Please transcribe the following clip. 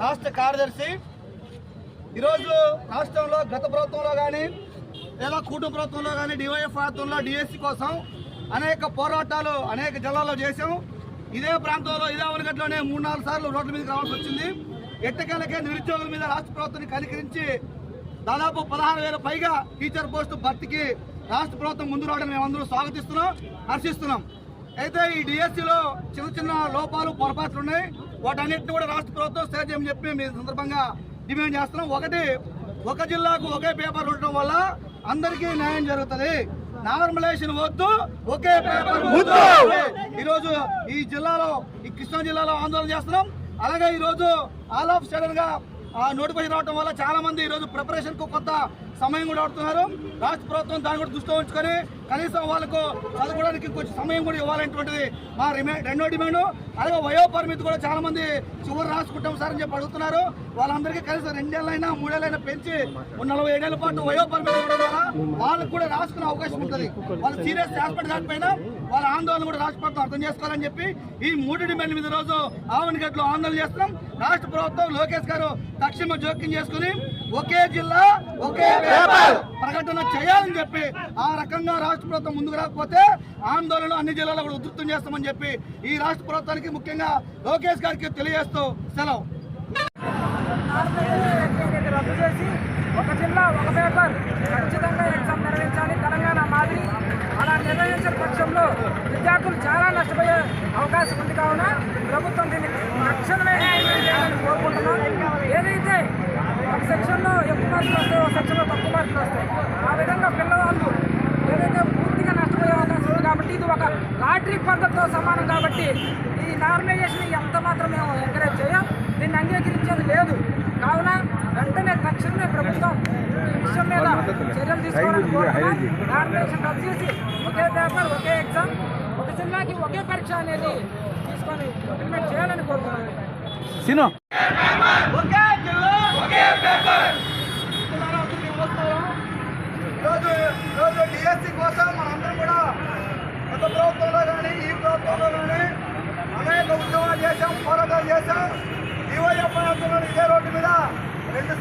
రాష్ట్ర కార్యదర్శి. ఈరోజు రాష్ట్రంలో గత ప్రభుత్వంలో కానీ లేదా కూటమి ప్రభుత్వంలో కానీ డివైఎఫ్ ప్రాంతంలో డిఎస్సి కోసం అనేక పోరాటాలు అనేక జిల్లాల్లో చేశాం. ఇదే ప్రాంతంలో ఇదే అవనగట్లోనే మూడు నాలుగు సార్లు రోడ్ల మీదకి రావాల్సి వచ్చింది. ఎట్టకేలకే నిరుద్యోగుల మీద రాష్ట్ర ప్రభుత్వాన్ని కనికరించి దాదాపు పదహారు వేల పైగా టీచర్ పోస్టు భర్తీకి రాష్ట్ర ప్రభుత్వం ముందు రావడం మేమందరూ స్వాగతిస్తున్నాం హర్షిస్తున్నాం. అయితే ఈ డిఎస్సిలో చిన్న చిన్న లోపాలు పొరపాట్లు ఉన్నాయి. వాటన్నిటిని కూడా రాష్ట్ర ప్రభుత్వం చేయమని చెప్పి మేము ఈ సందర్భంగా డిమాండ్ చేస్తున్నాం. ఒకటి ఒక జిల్లాకు ఒకే పేపర్ ఉండటం వల్ల అందరికీ న్యాయం జరుగుతుంది. నార్మలైజేషన్ వద్దు ఒకే పేపర్ ఈరోజు ఈ జిల్లాలో ఈ కృష్ణా జిల్లాలో ఆందోళన చేస్తున్నాం. అలాగే ఈరోజు ఆల్ ఆఫ్ సడన్గా నోటిఫికేషన్ రావడం వల్ల చాలా మంది ఈరోజు ప్రిపరేషన్కు కొంత సమయం కూడా వాడుతున్నారు. రాష్ట్ర ప్రభుత్వం దాన్ని కూడా దృష్టిలో ఉంచుకొని కనీసం వాళ్ళకు చదువుకోవడానికి కొంచెం సమయం కూడా ఇవ్వాలనేటువంటిది మా రెండో డిమాండ్. అలాగే వయోపరిమితి కూడా చాలా మంది చివరి రాసుకుంటాం సార్ అని చెప్పి అడుగుతున్నారు. వాళ్ళందరికీ కనీసం రెండేళ్ళైనా మూడేళ్ళైనా పెంచి నలభై ఏడేళ్ళ పాటు వయోపరిమితి వాళ్ళకు కూడా రాసుకునే అవకాశం ఉంటుంది. వాళ్ళు సీరియస్ హాస్పిటల్ దానిపైన వాళ్ళ ఆందోళన కూడా రాష్ట్ర ప్రభుత్వం అర్థం చేసుకోవాలని చెప్పి ఈ మూడు డిమాండ్ మీద రోజు ఆవనగట్లో ఆందోళన చేస్తున్నాం. రాష్ట్ర ప్రభుత్వం లోకేష్ గారు తక్షణ జోక్యం చేసుకుని ఒకే జిల్లా ఒకే పేపర్. ప్రకటన చేయాలని చెప్పి ఆ రకంగా రాష్ట్ర ప్రభుత్వం ముందుకు రాకపోతే ఆందోళన అన్ని జిల్లాలో కూడా ఉధృతం చేస్తామని చెప్పి ఈ రాష్ట్ర ప్రభుత్వానికి ముఖ్యంగా లోకేష్ గారికి తెలియజేస్తూ సెలవు. రద్దు చేసి ఒక జిల్లా ఒక పేపర్ ఖచ్చితంగా ఎగ్జామ్ నిర్వహించాలి తెలంగాణ మాదిరి. అలా నిర్వహించిన పక్షంలో విద్యార్థులు చాలా నష్టపోయే అవకాశం ఉంది కావున ప్రభుత్వం దీన్ని తక్షణమే కోరుకుంటున్నాం. ఏదైతే ఎక్కువ మార్కులు వస్తాయి సెక్షన్లో తక్కువ మార్కులు వస్తాయి ఆ విధంగా పిల్లవాళ్ళు ఏదైతే పూర్తిగా నష్టపోయే అవకాశం ఉంది కాబట్టి ఇది ఒక లాటరీ పద్ధతితో సమానం కాబట్టి ఈ నార్మలైజేషన్ ఎంత మాత్రం మేము ఎంకరేజ్ చేయం దీన్ని అంగీకరించేది లేదు కావున వెంటనే తక్షణమే ప్రభుత్వం ఈ విషయం మీద చర్యలు తీసుకోవాలని కోరుతున్నాం నార్మలైజేషన్ రద్దు చేసి ఒకే పేపర్ ఒకే ఎగ్జామ్ ఒక జిల్లాకి ఒకే పరీక్ష అనేది తీసుకొని ఇంప్లిమెంట్ చేయాలని కోరుతున్నాను సినో ఒకే జిల్లా ఒకే పేపర్ ఈరోజు ఎస్సీ కోసం మనందరం కూడా గత ప్రభుత్వంలో కానీ ఈ ప్రభుత్వంలో కానీ అనేక ఉద్యమాలు చేశాం పోరాటాలు చేశాం. ఈవైఎఫ్ ప్రాంతంలో ఇదే రోడ్డు మీద రెండు